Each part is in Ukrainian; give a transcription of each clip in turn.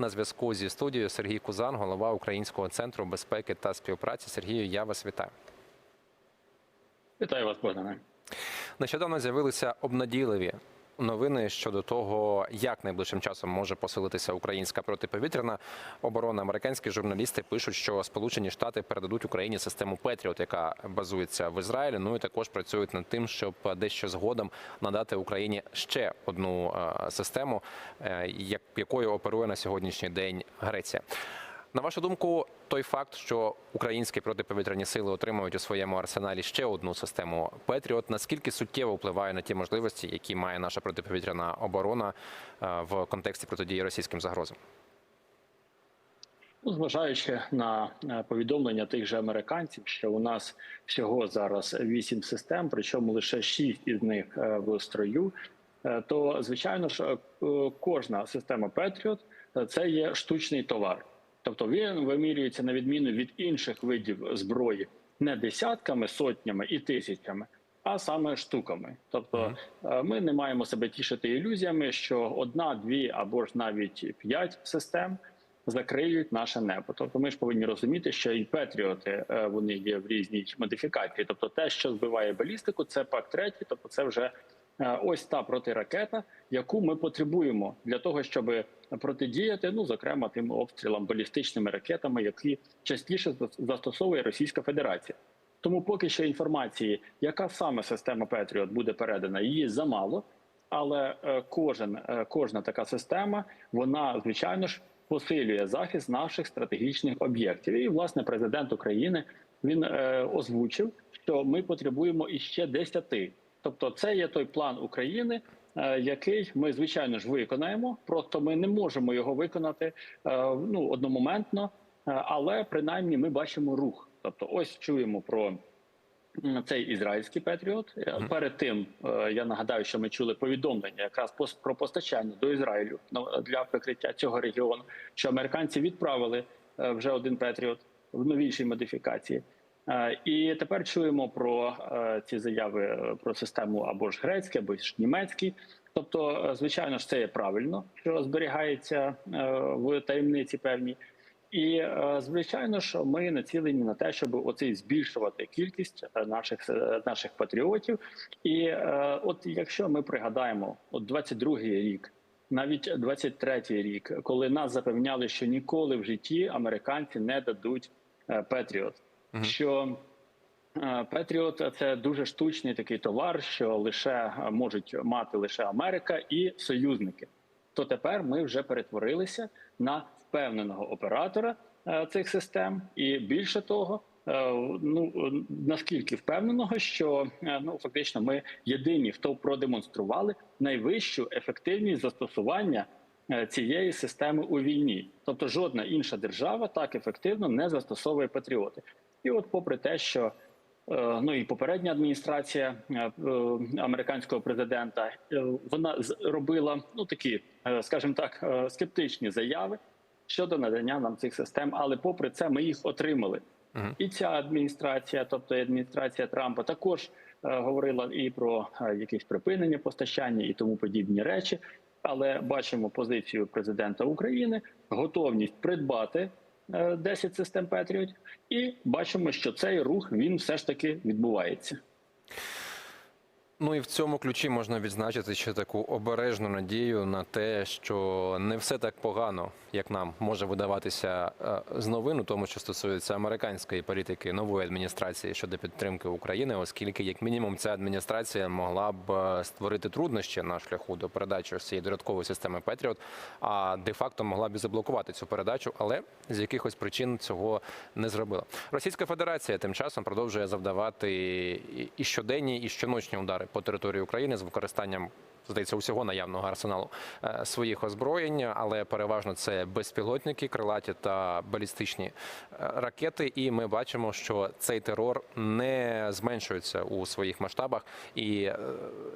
На зв'язку зі студією Сергій Кузан, голова Українського центру безпеки та співпраці. Сергію, я вас вітаю. Вітаю вас, Богдане. Нещодавно з'явилися обнадійливі новини щодо того, як найближчим часом може посилитися українська протиповітряна оборона. Американські журналісти пишуть, що Сполучені Штати передадуть Україні систему Петріот, яка базується в Ізраїлі. Ну і також працюють над тим, щоб дещо згодом надати Україні ще одну е, систему, е, якою оперує на сьогоднішній день Греція. На вашу думку, той факт, що українські протиповітряні сили отримують у своєму арсеналі ще одну систему Петріот, наскільки суттєво впливає на ті можливості, які має наша протиповітряна оборона е, в контексті протидії російським загрозам? Ну, зважаючи на е, повідомлення тих же американців, що у нас всього зараз вісім систем, причому лише шість із них е, в строю, то звичайно ж кожна система Patriot – це є штучний товар. Тобто він вимірюється на відміну від інших видів зброї не десятками, сотнями і тисячами, а саме штуками. Тобто е, ми не маємо себе тішити ілюзіями, що одна, дві або ж навіть п'ять систем закриють наше небо. Тобто, ми ж повинні розуміти, що і Петріоти е, вони є в різній модифікації. Тобто, те, що збиває балістику, це пак третій, тобто це вже ось та протиракета, яку ми потребуємо для того, щоб протидіяти, ну зокрема тим обстрілам балістичними ракетами, які частіше застосовує Російська Федерація. Тому поки що інформації, яка саме система Петріот буде передана, її замало. Але е, кожен е, кожна така система, вона звичайно ж посилює захист наших стратегічних об'єктів. І власне президент України він е, озвучив, що ми потребуємо іще 10. Тобто, це є той план України, е, який ми звичайно ж виконаємо. Просто ми не можемо його виконати е, ну одномоментно, е, але принаймні ми бачимо рух. Тобто, ось чуємо про цей ізраїльський Петріот. Е, Перед тим я нагадаю, що ми чули повідомлення якраз про постачання до Ізраїлю на- для прикриття цього регіону, що американці відправили вже один Петріот в новішій модифікації. Е, І тепер чуємо про е, ці заяви е, про систему або ж грецький, або ж німецький. Тобто, звичайно ж, це є правильно, що зберігається в таємниці певній. І звичайно ж, ми націлені на те, щоб оцей збільшувати кількість наших наших патріотів. І от якщо ми пригадаємо, от 22-й рік, навіть 23-й рік, коли нас запевняли, що ніколи в житті американці не дадуть е, Петріот, що е, Петріот це дуже штучний такий товар, що лише е, можуть мати лише Америка і союзники. То тепер ми вже перетворилися на впевненого оператора е, цих систем, і більше того, ну наскільки впевненого, що ну фактично ми єдині, хто продемонстрували найвищу ефективність застосування цієї системи у війні, тобто жодна інша держава так ефективно не застосовує патріоти. І от, попри те, що Е, Ну і попередня адміністрація е, е, американського президента вона з- робила ну такі, скажімо так, скептичні заяви щодо надання нам цих систем. Але попри це, ми їх отримали. Мгм. І ця адміністрація, тобто адміністрація Трампа, також е, говорила і про е, якесь припинення постачання і тому подібні речі. Але бачимо позицію президента України, готовність придбати 10 систем Петріот, і бачимо, що цей рух він все ж таки відбувається. Ну і в цьому ключі можна відзначити ще таку обережну надію на те, що не все так погано, як нам може видаватися е, з новин, тому, що стосується американської політики нової адміністрації щодо підтримки України, оскільки, як мінімум, ця адміністрація могла б е, створити труднощі на шляху до передачі цієї додаткової системи Петріот, а де-факто могла б заблокувати цю передачу, але з якихось причин цього не зробила. Російська Федерація тим часом продовжує завдавати і щоденні, і щоночні удари по території України з використанням. Здається, усього наявного арсеналу е, своїх озброєнь, але переважно це безпілотники, крилаті та балістичні е, ракети. І ми бачимо, що цей терор не зменшується у своїх масштабах і, е,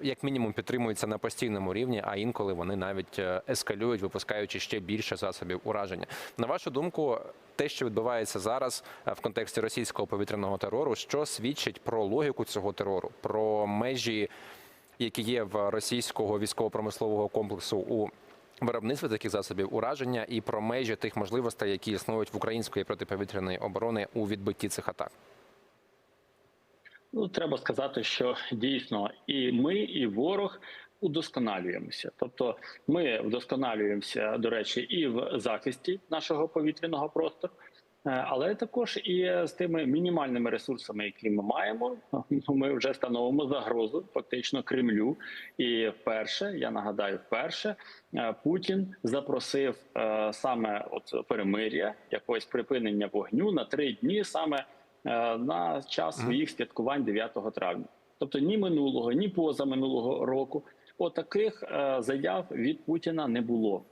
як мінімум, підтримується на постійному рівні, а інколи вони навіть ескалюють, випускаючи ще більше засобів ураження. На вашу думку, те, що відбувається зараз в контексті російського повітряного терору, що свідчить про логіку цього терору, про межі, які є в російського військово-промислового комплексу у виробництва таких засобів ураження і про межі тих можливостей, які існують в української протиповітряної оборони у відбитті цих атак? Ну, треба сказати, що дійсно і ми, і ворог удосконалюємося. Тобто, ми вдосконалюємося, до речі, і в захисті нашого повітряного простору, але також і з тими мінімальними ресурсами, які ми маємо. Ми вже становимо загрозу фактично Кремлю. І вперше я нагадаю, вперше е, Путін запросив е, саме от перемир'я, якогось припинення вогню на три дні саме е, на час своїх святкувань 9 травня. Тобто ні минулого, ні позаминулого року отаких е, заяв від Путіна не було.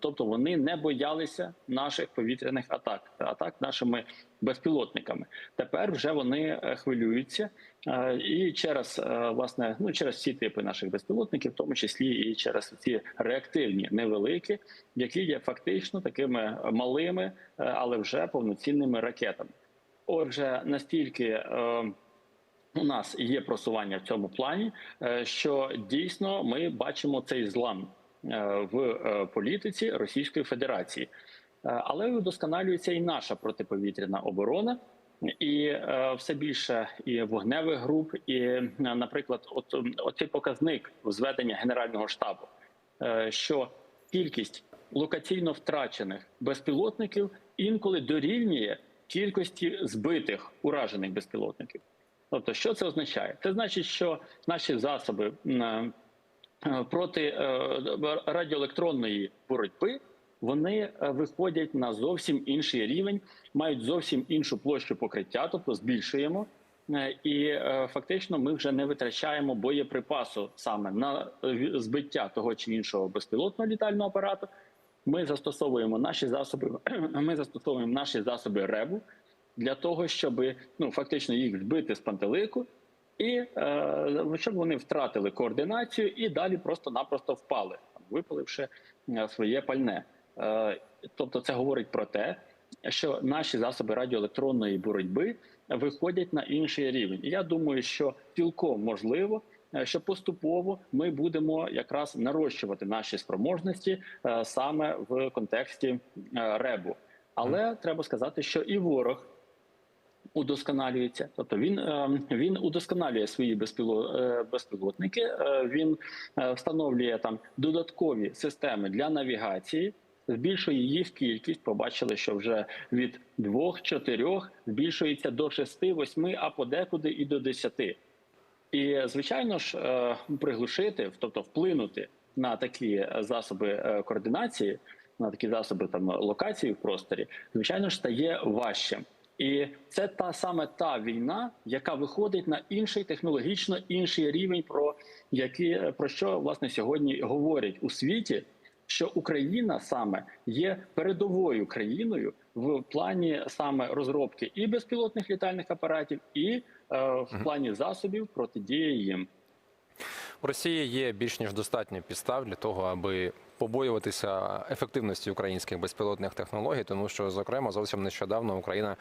Тобто вони не боялися наших повітряних атак, атак нашими безпілотниками. Тепер вже вони е, хвилюються е, і через власне, ну через всі типи наших безпілотників, в тому числі і через ці реактивні невеликі, які є фактично такими малими, але вже повноцінними ракетами. Отже, настільки у нас є просування в цьому плані, е, що дійсно ми бачимо цей злам е, в е, політиці Російської Федерації, але вдосконалюється і наша протиповітряна оборона. І все більше і вогневих груп, і, наприклад, от оцей показник зведення генерального штабу, що кількість локаційно втрачених безпілотників інколи дорівнює кількості збитих уражених безпілотників. Тобто, що це означає? Це значить, що наші засоби е, проти е, радіоелектронної боротьби вони е, виходять на зовсім інший рівень, мають зовсім іншу площу покриття, тобто збільшуємо. І фактично ми вже не витрачаємо боєприпасу саме на збиття того чи іншого безпілотного літального апарату. Ми застосовуємо наші засоби. Ми застосовуємо наші засоби РЕБу для того, щоб ну фактично їх збити з пантелику, і е, щоб вони втратили координацію і далі просто-напросто впали, випаливши е, своє пальне. Е, тобто, це говорить про те, що наші засоби радіоелектронної боротьби виходять на інший рівень. І я думаю, що цілком можливо. е, Що поступово ми будемо якраз нарощувати наші спроможності е, саме в контексті ребу, але треба сказати, що і ворог удосконалюється. Тобто він, е, він удосконалює свої е, безпілотники. е, Він встановлює там додаткові системи для навігації. Збільшує їх кількість. Побачили, що вже від двох-чотирьох збільшується до шести, восьми, а подекуди і до десяти. І звичайно ж, приглушити, тобто вплинути на такі засоби координації, на такі засоби там локації в просторі, звичайно ж стає важче. І це та саме та війна, яка виходить на інший технологічно інший рівень, про які про що власне сьогодні говорять у світі. Що Україна саме є передовою країною в плані саме розробки і безпілотних літальних апаратів, і е, в плані засобів протидії їм. У Росії є більш ніж достатньо підстав для того, аби побоюватися ефективності українських безпілотних технологій, тому що, зокрема, зовсім нещодавно Україна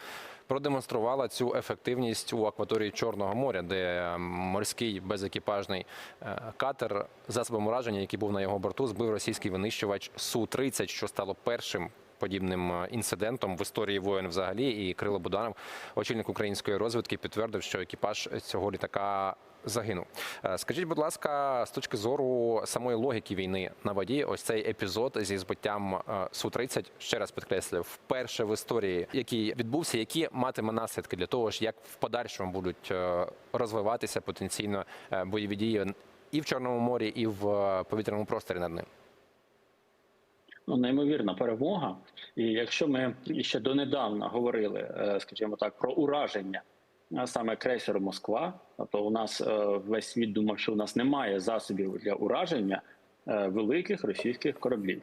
продемонструвала цю ефективність у акваторії Чорного моря, де морський безекіпажний е, катер засобом ураження, який був на його борту, збив російський винищувач су 30 що стало першим. Подібним е, інцидентом в історії воєн взагалі, і Крило Буданов, очільник української розвідки, підтвердив, що екіпаж цього літака загинув. Е, Скажіть, будь ласка, з точки зору самої логіки війни на воді, ось цей епізод зі збиттям су 30 ще раз підкреслюю, вперше в історії, який відбувся, які матиме наслідки для того, як в подальшому будуть е, розвиватися потенційно е, бойові дії і в Чорному морі, і в е, повітряному просторі над ним. Ну, неймовірна перемога. І якщо ми ще донедавна говорили, е, скажімо так, про ураження а саме крейсеру Москва, то у нас е, весь світ думав, що у нас немає засобів для ураження е, великих російських кораблів.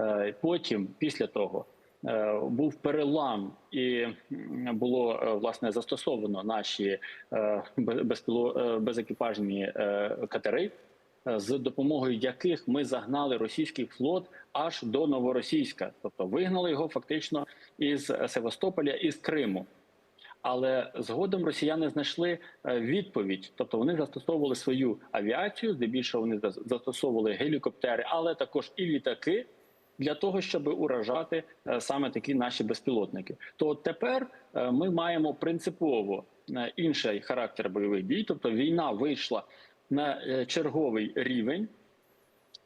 Е, Потім, після того, е, був перелам, і було е, власне застосовано наші е, бе- е, безекіпажні е, катери е, з допомогою яких ми загнали російський флот аж до Новоросійська, тобто вигнали його фактично із Севастополя із Криму. Але згодом росіяни знайшли е, відповідь, тобто вони застосовували свою авіацію, здебільшого вони застосовували гелікоптери, але також і літаки для того, щоб уражати е, саме такі наші безпілотники. То тепер е, ми маємо принципово е, інший характер бойових дій, тобто війна вийшла на е, черговий рівень.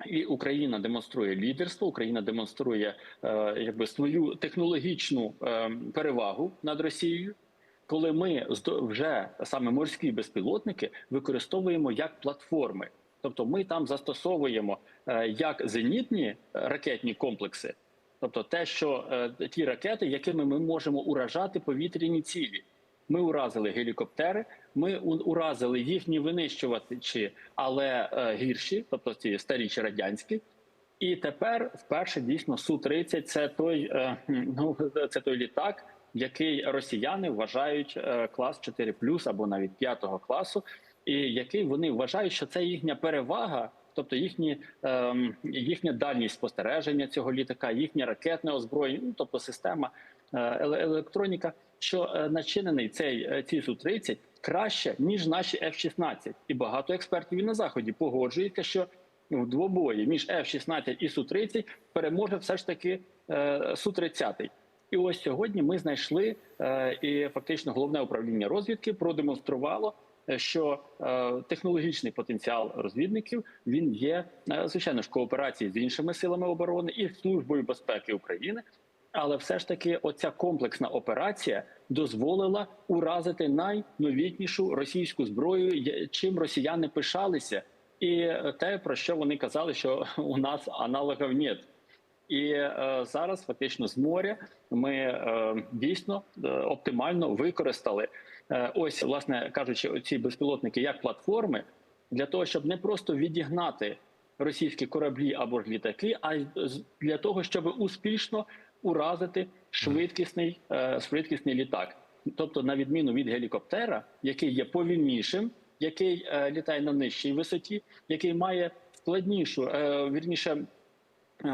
І Україна демонструє лідерство. Україна демонструє е, якби свою технологічну е, перевагу над Росією, коли ми вже саме морські безпілотники використовуємо як платформи. Тобто, ми там застосовуємо е, як зенітні ракетні комплекси, тобто те, що е, ті ракети, якими ми можемо уражати повітряні цілі. Ми уразили гелікоптери, ми уразили їхні винищувачі, але е, гірші, тобто ці старі чи радянські. І тепер вперше дійсно су 30 це той е, ну це той літак, який росіяни вважають е, клас 4 або навіть 5 класу, і який вони вважають, що це їхня перевага. Тобто їхні ем, їхня дальність спостереження цього літака, їхнє ракетне озброєння, ну тобто система електроніка, що е, начинений цей е, ці су 30 краще ніж наші F-16. і багато експертів і на заході погоджуються, що в двобої між F-16 і су 30 переможе все ж таки е, су 30 І ось сьогодні ми знайшли е, і фактично головне управління розвідки продемонструвало. е, Що е, технологічний потенціал розвідників він є е, звичайно ж кооперації з іншими силами оборони і службою безпеки України, але все ж таки, оця комплексна операція дозволила уразити найновітнішу російську зброю, чим росіяни пишалися, і е, те про що вони казали, що у нас аналогів нет. І е, зараз фактично з моря ми е, дійсно е, оптимально використали е, ось, власне кажучи, ці безпілотники як платформи для того, щоб не просто відігнати російські кораблі або ж літаки, а для того, щоб успішно уразити швидкісний, е, швидкісний літак. Тобто, на відміну від гелікоптера, який є повільнішим, який е, літає на нижчій висоті, який має складнішу, е, вірніше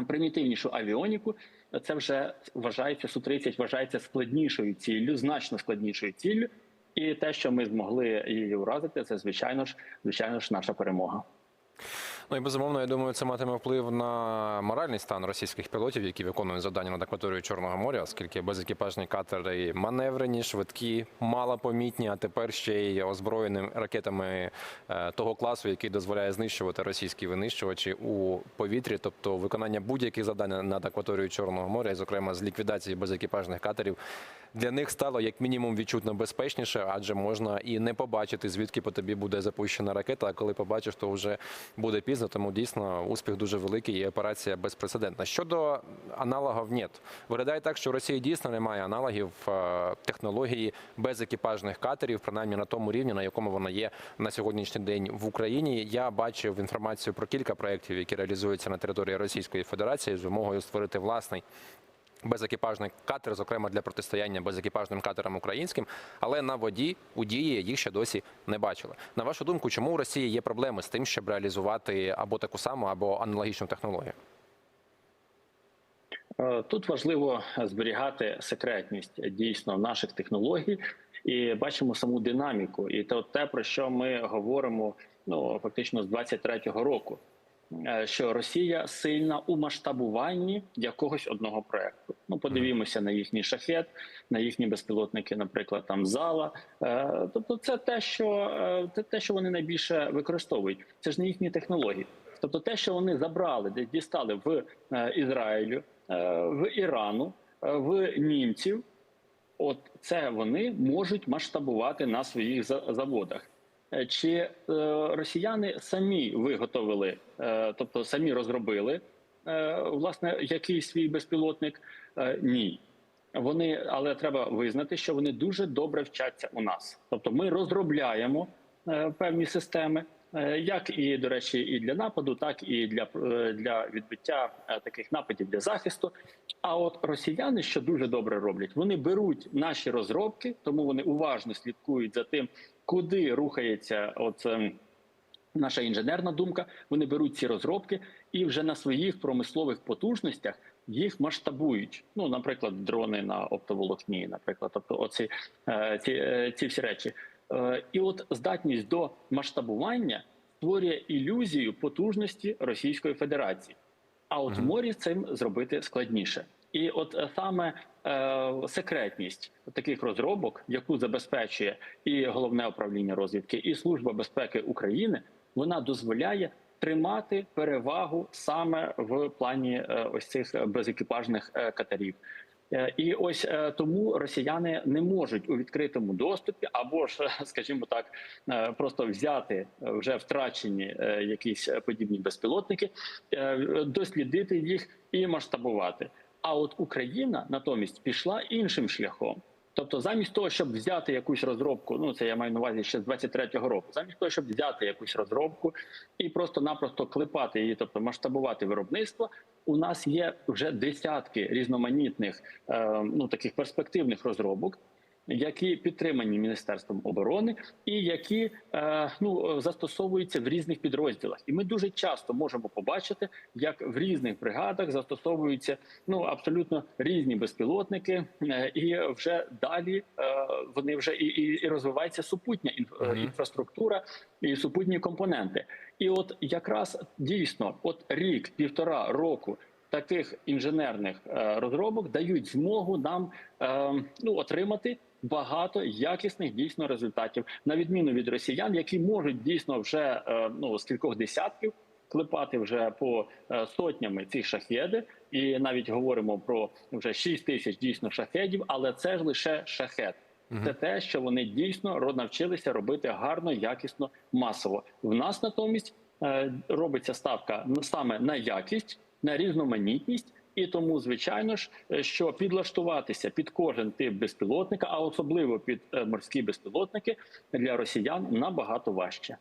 примітивнішу авіоніку, це вже вважається су 30 вважається складнішою ціллю, значно складнішою ціллю. І те, що ми змогли її уразити, це звичайно ж, звичайно ж, наша перемога. Ну і безумовно, я думаю, це матиме вплив на моральний стан російських пілотів, які виконують завдання над акваторією Чорного моря, оскільки безекіпажні катери маневрені, швидкі, малопомітні, а тепер ще й озброєними ракетами е, того класу, який дозволяє знищувати російські винищувачі у повітрі, тобто виконання будь-яких завдань над акваторією Чорного моря, і, зокрема з ліквідації безекіпажних катерів, для них стало як мінімум відчутно безпечніше, адже можна і не побачити, звідки по тобі буде запущена ракета. А коли побачиш, то вже буде пізно. Тому дійсно успіх дуже великий і операція безпрецедентна. Щодо аналогів, ні. Виглядає так, що в Росії дійсно немає аналогів е, технології безекіпажних катерів, принаймні на тому рівні, на якому вона є на сьогоднішній день в Україні. Я бачив інформацію про кілька проєктів, які реалізуються на території Російської Федерації з вимогою створити власний безекіпажний катер, зокрема для протистояння безекіпажним катерам українським, але на воді у дії їх ще досі не бачили. На вашу думку, чому у Росії є проблеми з тим, щоб реалізувати або таку саму, або аналогічну технологію? Е, Тут важливо зберігати секретність дійсно наших технологій, і бачимо саму динаміку. І то те, про що ми говоримо, ну фактично з 23-го року, е, що Росія сильна у масштабуванні якогось одного проекту. Ну, подивімося на їхній шахет, на їхні безпілотники, наприклад, там зала. Е, Тобто, це те, що е, це те, що вони найбільше використовують. Це ж не їхні технології. Тобто, те, що вони забрали, де дістали в е, Ізраїлю, в Ірану, в німців. От це вони можуть масштабувати на своїх заводах. Чи е, росіяни самі виготовили, е, тобто самі розробили власне якийсь свій безпілотник? Е, ні. Вони, але треба визнати, що вони дуже добре вчаться у нас. Тобто, ми розробляємо е, певні системи, е, як і до речі, і для нападу, так і для, е, для відбиття е, таких нападів для захисту. А от росіяни, що дуже добре роблять, вони беруть наші розробки, тому вони уважно слідкують за тим, куди рухається от, ем, наша інженерна думка. Вони беруть ці розробки і вже на своїх промислових потужностях їх масштабують. Ну, наприклад, дрони на оптоволокні, наприклад, тобто, оці е, ці, е, ці всі речі. Е, І от здатність до масштабування створює ілюзію потужності Російської Федерації. А от в морі цим зробити складніше. І от саме е, секретність таких розробок, яку забезпечує і головне управління розвідки, і служба безпеки України, вона дозволяє тримати перевагу саме в плані е, ось цих безекіпажних е, катерів. Е, І ось тому росіяни не можуть у відкритому доступі, або ж, скажімо так, просто взяти вже втрачені якісь подібні безпілотники, дослідити їх і масштабувати. А от Україна натомість пішла іншим шляхом. Тобто, замість того, щоб взяти якусь розробку, ну це я маю на увазі ще з 23-го року, замість того, щоб взяти якусь розробку і просто-напросто клепати її, тобто масштабувати виробництво, у нас є вже десятки різноманітних е, ну таких перспективних розробок. Які підтримані міністерством оборони, і які е, ну застосовуються в різних підрозділах, і ми дуже часто можемо побачити, як в різних бригадах застосовуються ну абсолютно різні безпілотники, е, і вже далі е, вони вже і, і, і розвивається супутня інф- інфраструктура і супутні компоненти. І от якраз дійсно, от рік, півтора року таких інженерних розробок дають змогу нам е, ну, отримати багато якісних дійсно результатів, на відміну від росіян, які можуть дійсно вже е, ну з кількох десятків клепати вже по е, сотнями ці шахеди, і навіть говоримо про вже 6 тисяч дійсно шахедів, але це ж лише шахет. Це те, що вони дійсно навчилися робити гарно, якісно, масово. В нас натомість е, робиться ставка саме на якість, на різноманітність. І тому, звичайно ж, е, що підлаштуватися під кожен тип безпілотника, а особливо під е, морські безпілотники, для росіян набагато важче.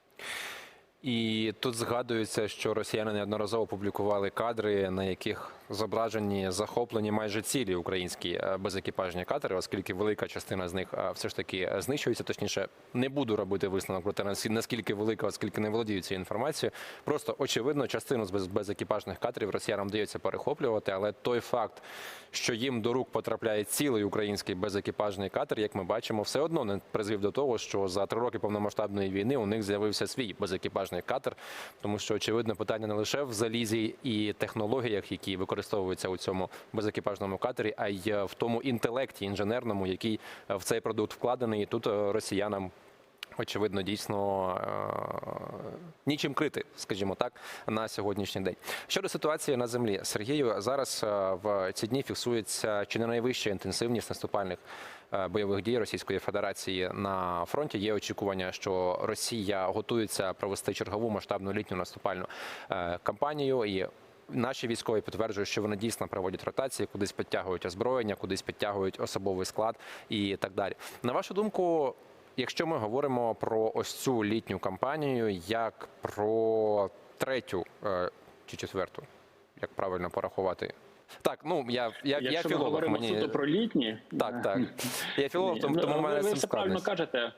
І тут згадується, що росіяни неодноразово публікували кадри, на яких зображені захоплені майже цілі українські е, безекіпажні катери, оскільки велика частина з них е, все ж таки е, знищується. Точніше, не буду робити висновок про те, наскільки велика, оскільки не володію цією інформацією. Просто очевидно, частину з безекіпажних катерів росіянам вдається перехоплювати, але той факт, що їм до рук потрапляє цілий український безекіпажний катер, як ми бачимо, все одно не призвів до того, що за три роки повномасштабної війни у них з'явився свій безекіпажний катер, тому що очевидно питання не лише в залізі і технологіях, які використовуються у цьому безекіпажному катері, а й в тому інтелекті інженерному, який е, в цей продукт вкладений. І тут е, росіянам. Очевидно, дійсно е, нічим крити, скажімо так, на сьогоднішній день. Щодо ситуації на землі, Сергію, зараз е, в ці дні фіксується чи не найвища інтенсивність наступальних е, бойових дій Російської Федерації на фронті. Є очікування, що Росія готується провести чергову масштабну літню наступальну е, кампанію і. Наші військові підтверджують, що вони дійсно проводять ротації, кудись підтягують озброєння, кудись підтягують особовий склад і так далі. На вашу думку, Якщо ми говоримо про ось цю літню кампанію, як про третю е, чи четверту, як правильно порахувати? Так, ну я, я, я Якщо ми говоримо мені суто про літні, так, так. Я філолог, тому, ну, тому мене ви все правильно кажете.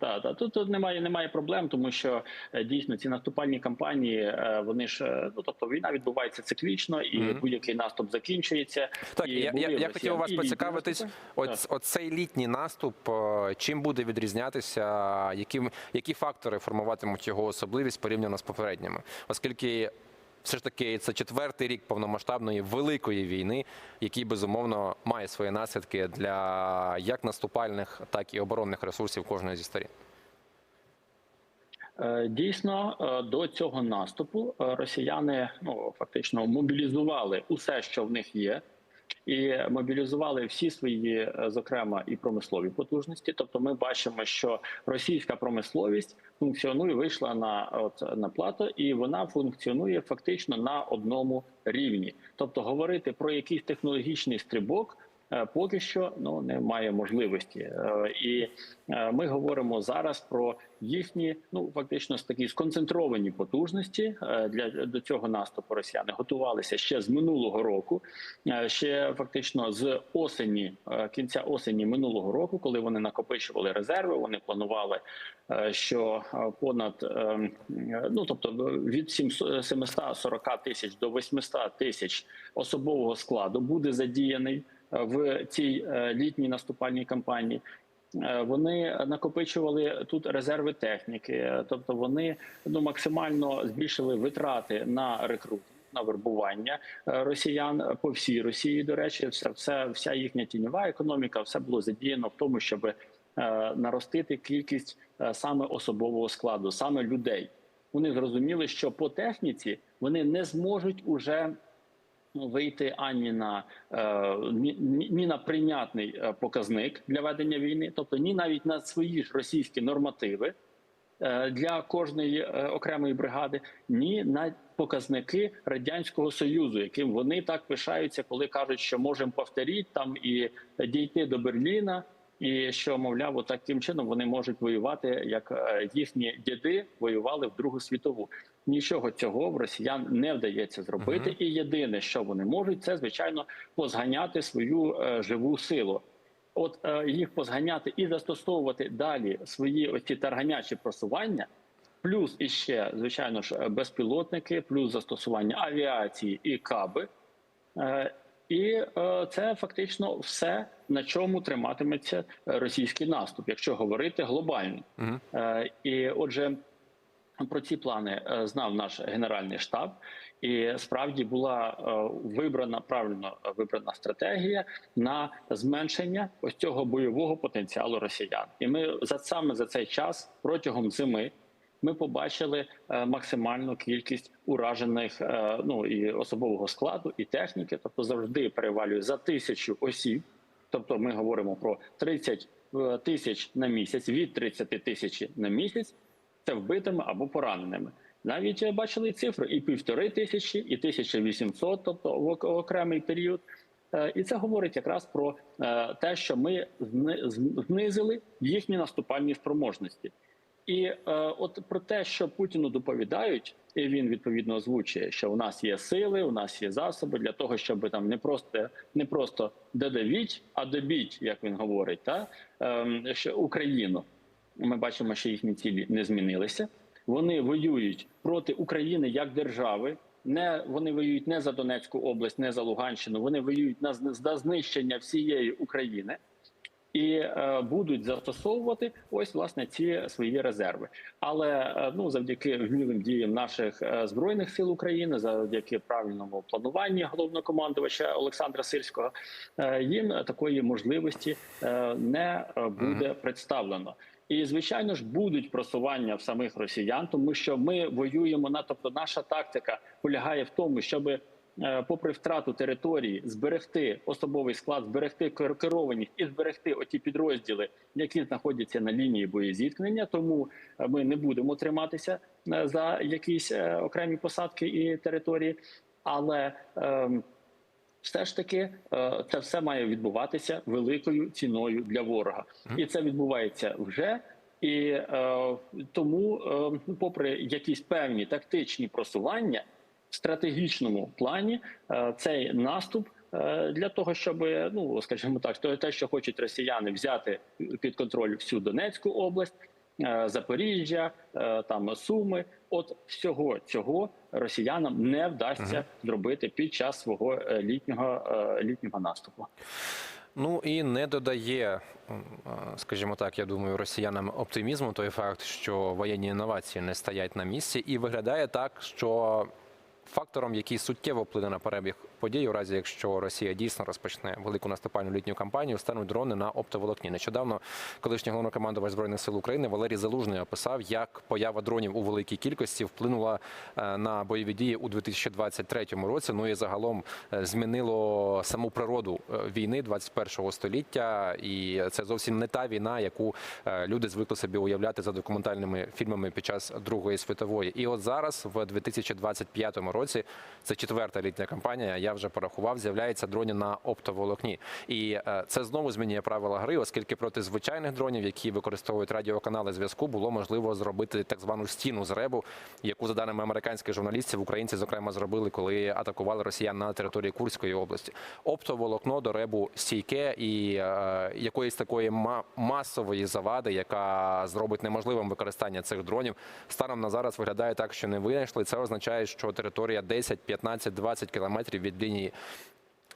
Так, та тут, тут немає немає проблем, тому що е, дійсно ці наступальні кампанії е, вони ж е, ну тобто війна відбувається циклічно, і Мгм. будь-який наступ закінчується. Так, і я, я, я хотів у вас поцікавитись. От, от літній наступ, чим буде відрізнятися, які, які фактори формуватимуть його особливість порівняно з попередніми, оскільки. Все ж таки, це четвертий рік повномасштабної великої війни, який безумовно має свої наслідки для як наступальних, так і оборонних ресурсів кожної зі сторін. Е, Дійсно, е, до цього наступу е, росіяни ну фактично мобілізували усе, що в них є, і мобілізували всі свої, е, зокрема, і промислові потужності. Тобто, ми бачимо, що російська промисловість функціонує, вийшла на от на плато, і вона функціонує фактично на одному рівні. Тобто, говорити про якийсь технологічний стрибок. Е, Поки що ну немає можливості, Е, і е, ми говоримо зараз про їхні ну фактично такі сконцентровані потужності для до цього наступу. Росіяни готувалися ще з минулого року, ще фактично з осені, кінця осені минулого року, коли вони накопичували резерви. Вони планували, що понад ну тобто від 700 740 тисяч до 800 тисяч особового складу буде задіяний в цій е, літній наступальній кампанії. Е, Вони накопичували тут резерви техніки, е, тобто вони ну максимально збільшили витрати на рекрутинг. на вербування росіян по всій Росії. До речі, все, все вся їхня тіньова економіка, все було задіяно в тому, щоб наростити кількість саме особового складу, саме людей. Вони зрозуміли, що по техніці вони не зможуть уже вийти ані на е, ні, на прийнятний е, показник для ведення війни, тобто ні навіть на свої ж російські нормативи е, для кожної окремої бригади, ні на показники радянського союзу, яким вони так пишаються, коли кажуть, що можемо повторити там і дійти до Берліна. І що мовляв, таким чином вони можуть воювати, як їхні діди воювали в Другу світову. Нічого цього в росіян не вдається зробити, Мгм. і єдине, що вони можуть, це звичайно позганяти свою е, живу силу. От е, їх позганяти і застосовувати далі свої оці тарганячі просування, плюс іще, звичайно ж, е, безпілотники, плюс застосування авіації і каби. Е, І е, це фактично все, на чому триматиметься російський наступ, якщо говорити глобально. Мгм. Е, І отже, про ці плани е, знав наш генеральний штаб, і справді була е, вибрана правильно вибрана стратегія на зменшення ось цього бойового потенціалу росіян. І ми за саме за цей час протягом зими. Ми побачили е, максимальну кількість уражених е, ну і особового складу, і техніки, тобто завжди перевалює за тисячу осіб. Тобто, ми говоримо про 30 е, тисяч на місяць, від 30 тисяч на місяць це вбитими або пораненими. Навіть е, бачили цифри і півтори тисячі, і 1800, тобто в окремий період. Е, І це говорить якраз про е, те, що ми знизили їхні наступальні спроможності. І е, от про те, що Путіну доповідають, і він відповідно озвучує, що у нас є сили, у нас є засоби для того, щоб там не просто не просто додавіть, а добіть, як він говорить, та ем, що Україну. Ми бачимо, що їхні цілі не змінилися. Вони воюють проти України як держави. Не вони воюють не за Донецьку область, не за Луганщину. Вони воюють на за знищення всієї України і е, будуть застосовувати ось власне ці свої резерви. Але е, ну завдяки вмілим діям наших е, збройних сил України, завдяки правильному плануванні головнокомандувача Олександра Сирського, е, їм такої можливості е, не е, буде представлено. І звичайно ж будуть просування в самих росіян, тому що ми воюємо на тобто, наша тактика полягає в тому, щоб е, попри втрату території, зберегти особовий склад, зберегти кер- керованість і зберегти оті підрозділи, які знаходяться на лінії боєзіткнення. Тому е, ми не будемо триматися е, за якісь е, окремі посадки і території, але ем, все ж таки е, це все має відбуватися великою ціною для ворога, і це відбувається вже. І е, тому, е, попри якісь певні тактичні просування в стратегічному плані, е, цей наступ е, для того, щоб ну скажімо так, то те, що хочуть росіяни взяти під контроль всю Донецьку область, Запоріжжя, е, там Суми. От всього цього росіянам не вдасться зробити під час свого е, літнього е, літнього наступу. Ну і не додає, скажімо так, я думаю, росіянам оптимізму той факт, що воєнні інновації не стоять на місці, і виглядає так, що фактором, який суттєво вплине на перебіг подій, у разі якщо Росія дійсно розпочне велику наступальну літню кампанію, стануть дрони на оптоволокні. Нещодавно колишній головнокомандувач збройних сил України Валерій Залужний описав, як поява дронів у великій кількості вплинула е, на бойові дії у 2023 році. Ну і загалом е, змінило саму природу е, війни 21 століття, і це зовсім не та війна, яку люди звикли собі уявляти за документальними фільмами під час Другої світової. І от зараз, в 2025 році, це четверта літня кампанія. Я вже порахував, з'являється дронів на оптоволокні, і е, це знову змінює правила гри, оскільки проти звичайних дронів, які використовують радіоканали зв'язку, було можливо зробити так звану стіну з ребу, яку за даними американських журналістів, українці зокрема зробили, коли атакували росіян на території Курської області. Оптоволокно до ребу стійке і е, якоїсь такої ма- масової завади, яка зробить неможливим використання цих дронів, станом на зараз виглядає так, що не винайшли. Це означає, що територія 10, 15, 20 кілометрів від лінії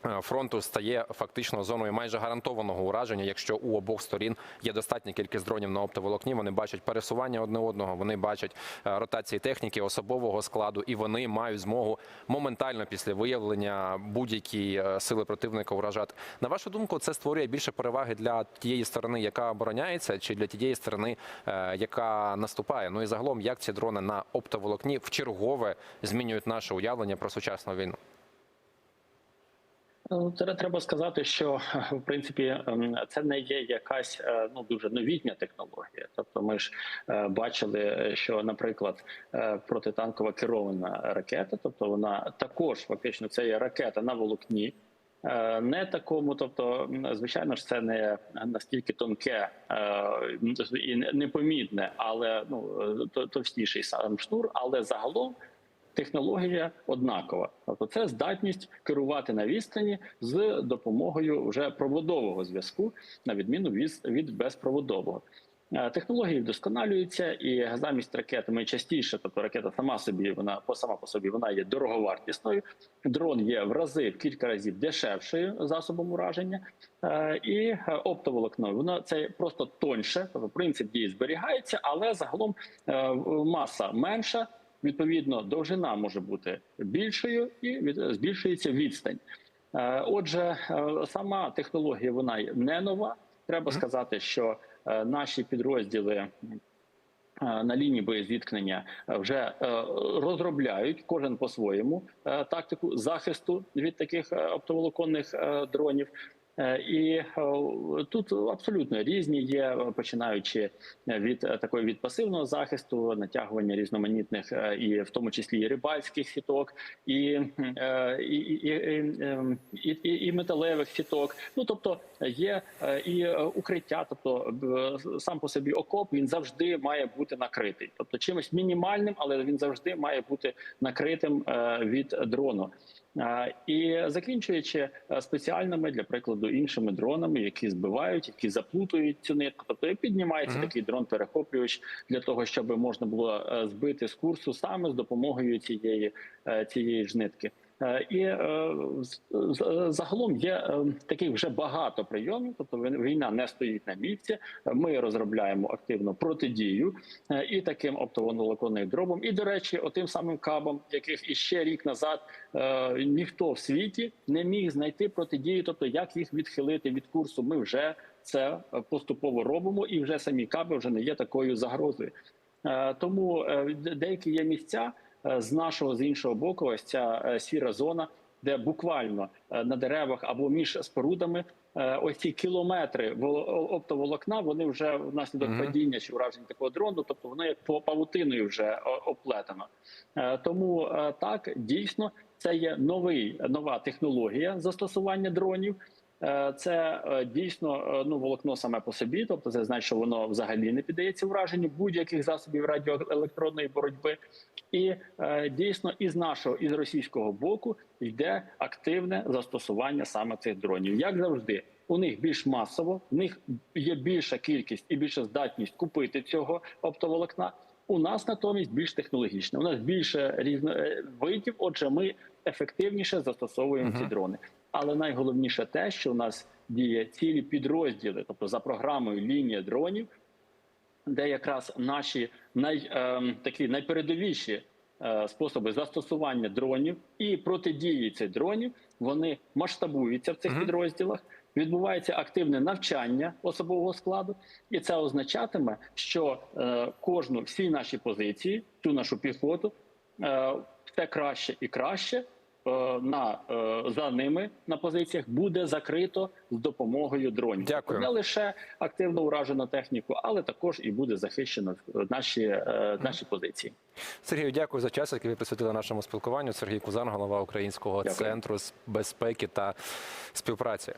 е, фронту стає фактично зоною майже гарантованого ураження, якщо у обох сторін є достатня кількість дронів на оптоволокні. Вони бачать пересування одне одного, вони бачать е, ротації техніки, особового складу, і вони мають змогу моментально після виявлення будь-які е, сили противника уражати. На вашу думку, це створює більше переваги для тієї сторони, яка обороняється, чи для тієї сторони, яка наступає? Ну і загалом, як ці дрони на оптоволокні в чергове змінюють наше уявлення про сучасну війну? Ну, Треба сказати, що в принципі ем, це не є якась е, ну дуже новітня технологія. Тобто, ми ж е, бачили, що, наприклад, е, протитанкова керована ракета, тобто вона також фактично це є ракета на волокні. Не такому, тобто, звичайно ж, це не настільки тонке і непомітне, але ну товстіший сам шнур, але загалом технологія однакова. Тобто це здатність керувати на відстані з допомогою вже проводового зв'язку, на відміну від, безпроводового. Е, Технології вдосконалюються, і замість ракети ми частіше, тобто ракета сама собі, вона по сама по собі вона є дороговартісною. Дрон є в рази в кілька разів дешевшою засобом ураження, Е, і е, оптоволокно воно це просто тоньше. Тобто принцип дії зберігається, але загалом маса менша. Відповідно, довжина може бути більшою і збільшується відстань. Е, Отже, е, сама технологія вона не нова. Треба сказати, що е, наші підрозділи на лінії боєзіткнення е, вже розробляють кожен по-своєму е, тактику захисту від таких оптоволоконних дронів. Е, І е, тут абсолютно різні є, починаючи від е, такої від пасивного захисту, натягування різноманітних і в тому числі і рибальських сіток, і, і, і, ем, і, і, і металевих сіток. Ну тобто є і укриття, тобто сам по собі окоп він завжди має бути накритий, тобто чимось мінімальним, але він завжди має бути накритим від дрону. І закінчуючи е, спеціальними для прикладу іншими дронами, які збивають, які заплутують цю нитку. Тобто піднімається Мгм. такий дрон-перехоплювач для того, щоб можна було е, збити з курсу саме з допомогою цієї, е, цієї ж нитки. Е, І е, загалом є е, таких вже багато прийомів. Тобто вій- війна не стоїть на місці. Ми розробляємо активно протидію і таким оптоволоконним дробом. І до речі, отим самим кабом, яких іще рік назад ніхто в світі не міг знайти протидію, тобто як їх відхилити від курсу. Ми вже це поступово робимо, і вже самі каби вже не є такою загрозою. Тому деякі є місця з нашого з іншого боку, ось ця е, сіра зона, де буквально е, на деревах або між спорудами. е, Ось ці кілометри оптоволокна, вони вже внаслідок Мгм. падіння чи уражень такого дрону, тобто воно як по павутиною вже оплетено. Е, Тому е, так дійсно це є новий нова технологія застосування дронів. Е, Це е, дійсно е, ну волокно саме по собі, тобто це значить, що воно взагалі не піддається враженню будь-яких засобів радіоелектронної боротьби. І дійсно із нашого із російського боку йде активне застосування саме цих дронів. Як завжди, у них більш масово, в них є більша кількість і більша здатність купити цього оптоволокна. У нас натомість більш технологічне. У нас більше різно е, видів. Отже, ми ефективніше застосовуємо ці дрони. Але найголовніше те, що у нас діє цілі підрозділи, тобто за програмою лінія дронів, де якраз наші най, ем, такі найпередовіші е, способи застосування дронів і протидії цих дронів вони масштабуються в цих Мгм. підрозділах. Відбувається активне навчання особового складу, і це означатиме, що е, кожну всі наші позиції, цю нашу піхоту, е, все краще і краще е, на е, за ними на позиціях буде закрито з допомогою дронів. Дякую. Не лише активно уражено техніку, але також і буде захищено е, наші, е, наші позиції. Сергію, дякую за час, який ви присвятили нашому спілкуванню. Сергій Кузан, голова Українського Дякую. центру з безпеки та співпраці.